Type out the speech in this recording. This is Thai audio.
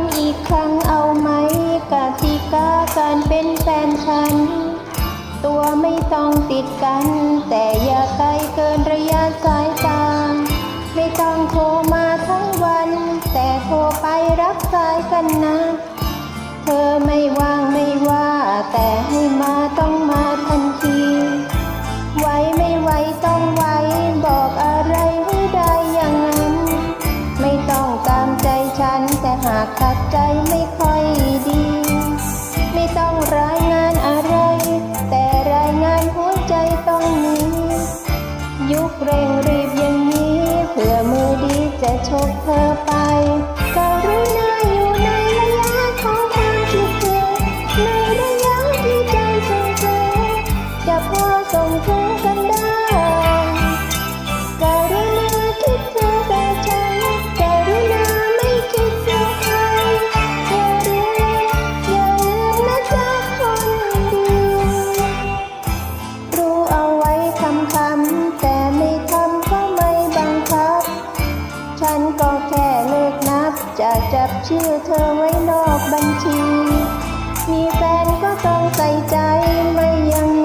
ันอีกครั้งเอาไหมกติกาการเป็นแฟนฉัน ตัวไม่ต้องติดกัน แต่อย่าไกลเกินระยะสายตา ไม่ต้องโทรมาทั้งวัน แต่โทรไปรับสายกันนะ เธอไม่ว่างไม่ว่า แต่ให้มาต้อง เร่งรีบอย่างนี้เพื่อมือดีจะชกเธอไป ชื่อเธอไว้นอกบัญชี มีแฟนก็ต้องใส่ใจไม่ยัง